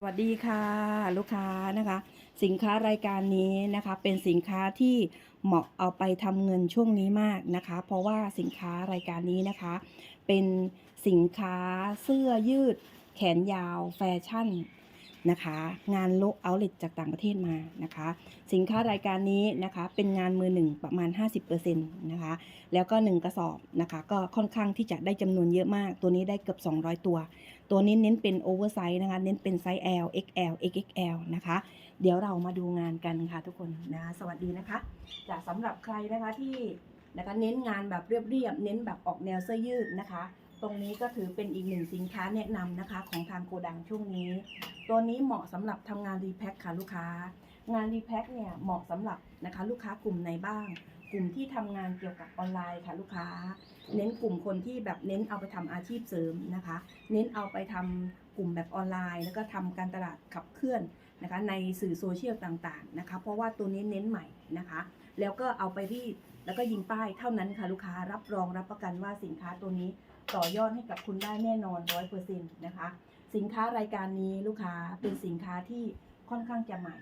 สวัสดีค่ะ ลูกค้านะคะ สินค้ารายการนี้นะคะ เป็นสินค้าที่เหมาะเอาไปทำเงินช่วงนี้มากนะคะ เพราะว่าสินค้ารายการนี้นะคะ เป็นสินค้าเสื้อยืด แขนยาวแฟชั่น นะคะ งานโลเอาเล t จากต่างประเทศมานะคะ สินค้ารายการนี้นะคะเป็นงานมือหนึ่งประมาณ 50%นะคะ แล้วก็ 1 กระสอบนะคะ ก็ค่อนข้างที่จะได้จำนวนเยอะมาก ตัวนี้ได้เกือบ 200 ตัว ตัวนี้เน้นเป็นโอเวอร์ไซส์นะคะ เน้นเป็นไซส์ L XL XXL นะคะ เดี๋ยวเรามาดูงานกันค่ะทุกคนนะสวัสดีนะคะจะสำหรับใครนะคะที่นะคะเน้นงานแบบเรียบๆเน้นแบบออกแนวเสื้อยืดนะคะ ตรงนี้ก็ถือเป็นอีกหนึ่งสินค้าแนะนำนะคะ ของทางโกดังช่วงนี้ ตัวนี้เหมาะสำหรับทำงานรีแพคค่ะลูกค้า งานรีแพคเนี่ยเหมาะสำหรับนะคะลูกค้ากลุ่มไหนบ้าง กลุ่มที่ทำงานเกี่ยวกับออนไลน์ค่ะลูกค้า เน้นกลุ่มคนที่แบบเน้นเอาไปทำอาชีพเสริมนะคะ เน้นเอาไปทำกลุ่มแบบออนไลน์ แล้วก็ทำการตลาดขับเคลื่อนนะคะในสื่อโซเชียลต่างๆนะคะ เพราะว่าตัวนี้เน้นใหม่นะคะ แล้วก็เอาไปรีดแล้วก็ยิงป้ายเท่านั้นค่ะลูกค้ารับรองรับประกันว่าสินค้าตัวนี้ ต่อยอดให้กับคุณได้แน่นอนร้อยเปอร์เซ็นต์นะคะ สินค้ารายการนี้ลูกค้าเป็นสินค้าที่ค่อนข้างจะใหม่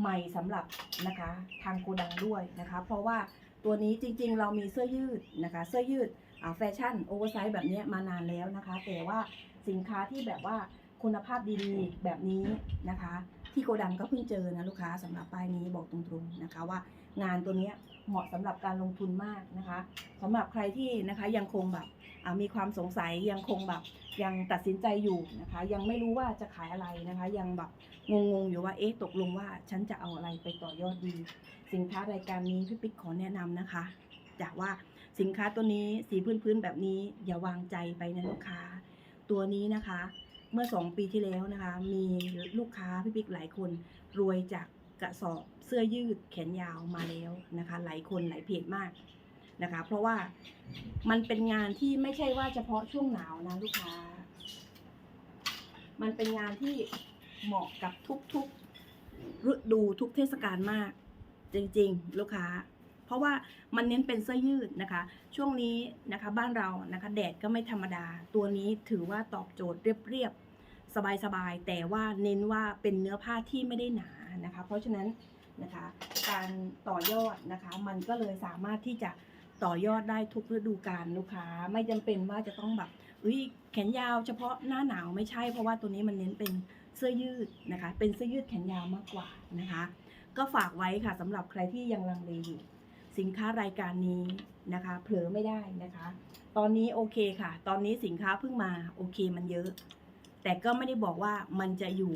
ใหม่สำหรับนะคะทางโกดังด้วยนะคะ เพราะว่าตัวนี้จริงๆ เรามีเสื้อยืดนะคะเสื้อยืดแฟชั่นโอเวอร์ไซส์แบบนี้มานานแล้วนะคะ แต่ว่าสินค้าที่แบบว่าคุณภาพดีๆแบบนี้นะคะ ที่โกดังก็เพิ่งเจอนะลูกค้าสำหรับป้ายนี้บอกตรงๆนะคะว่างานตัวนี้เหมาะสำหรับการลงทุนมากนะคะสำหรับใครที่นะคะยังคงแบบมีความสงสัยยังคงแบบยังตัดสินใจอยู่นะคะ ยังไม่รู้ว่าจะขายอะไรนะคะ ยังแบบงงๆอยู่ว่าเอ๊ะตกลงว่าฉันจะเอาอะไรไปต่อยอดดี สินค้ารายการนี้พี่ปิ๊กขอแนะนำนะคะจากว่าสินค้าตัวนี้สีพื้นๆแบบนี้อย่าวางใจไปนะลูกค้า ตัวนี้นะคะ เมื่อสองปีที่แล้วนะคะ มีลูกค้าพี่ปิ๊กหลายคนรวยจากกระสอบเสื้อยืดแขนยาวมาแล้วนะคะ หลายคนหลายเพจมากนะคะ เพราะว่ามันเป็นงานที่ไม่ใช่ว่าเฉพาะช่วงหนาวนะลูกค้า มันเป็นงานที่เหมาะกับทุกๆฤดูทุกเทศกาลมาก จริงๆ ลูกค้า เพราะว่ามันเน้นเป็นเสื้อยืดนะคะ ช่วงนี้นะคะบ้านเรานะคะ แดดก็ไม่ธรรมดา ตัวนี้ถือว่าตอบโจทย์เรียบๆ สบายๆ แต่ว่าเน้นว่าเป็นเนื้อผ้าที่ไม่ได้หนานะคะ เพราะฉะนั้นนะคะการต่อยอดนะคะมันก็เลยสามารถที่จะต่อยอดได้ทุกฤดูกาลลูกค้า ไม่จำเป็นว่าจะต้องแบบอุ้ยแขนยาวเฉพาะหน้าหนาวไม่ใช่เพราะว่าตัวนี้มันเน้นเป็นเสื้อยืดนะคะ เป็นเสื้อยืดแขนยาวมากกว่านะคะ ก็ฝากไว้ค่ะสำหรับใครที่ยังลังเลอยู่สินค้ารายการนี้นะคะ เผลอไม่ได้นะคะ ตอนนี้โอเคค่ะ ตอนนี้สินค้าเพิ่งมาโอเคมันเยอะ แต่ก็ไม่ได้บอกว่ามันจะอยู่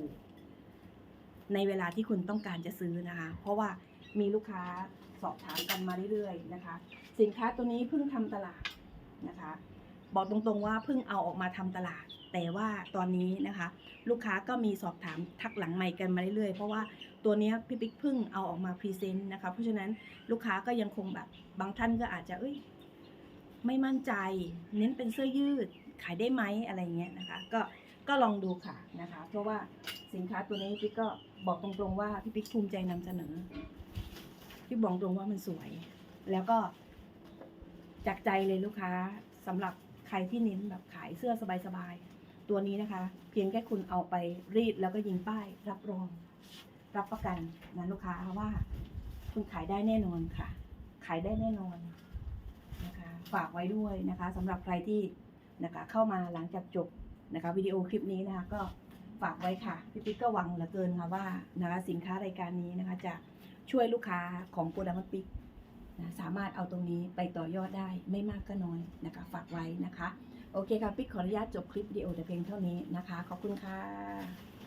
ในเวลาที่คุณต้องการจะซื้อนะคะ เพราะว่ามีลูกค้าสอบถามกันมาเรื่อยๆนะคะ สินค้าตัวนี้เพิ่งทำตลาดนะคะ บอกตรงๆว่าเพิ่งเอาออกมาทำตลาด แต่ว่าตอนนี้นะคะ ลูกค้าก็มีสอบถามทักหลังใหม่กันมาเรื่อยๆ เพราะว่าตัวนี้พี่ปิ๊กเพิ่งเอาออกมาพรีเซนต์นะคะ เพราะฉะนั้นลูกค้าก็ยังคงแบบบางท่านก็อาจจะเอ้ยไม่มั่นใจ เน้นเป็นเสื้อยืดขายได้ไหมอะไรเงี้ยนะคะ ก็ ก็ลองดูค่ะนะคะ เพราะว่าสินค้าตัวนี้พี่ก็บอกตรงๆว่าพี่ปิ๊กภูมิใจนำเสนอ พี่บอกตรงว่ามันสวย แล้วก็จากใจเลยลูกค้าสำหรับใครที่เน้นแบบขายเสื้อสบายๆ ตัวนี้นะคะ เพียงแค่คุณเอาไปรีดแล้วก็ยิงป้าย รับรอง รับประกันนะลูกค้าว่า คุณขายได้แน่นอนค่ะ ขายได้แน่นอนนะคะ ฝากไว้ด้วยนะคะสำหรับใครที่นะคะเข้ามาหลังจากจบ นะคะวิดีโอคลิปนี้นะคะก็ฝากไว้ค่ะพี่ปิ๊กก็หวังเหลือเกินค่ะว่านะคะสินค้ารายการนี้นะคะจะช่วยลูกค้าของโกดังปิ๊กนะสามารถเอาตรงนี้ไปต่อยอดได้ไม่มากก็น้อยนะคะฝากไว้นะคะ โอเคค่ะปิ๊กขออนุญาตจบคลิปวิดีโอแต่เพียงเท่านี้นะคะ ขอบคุณค่ะ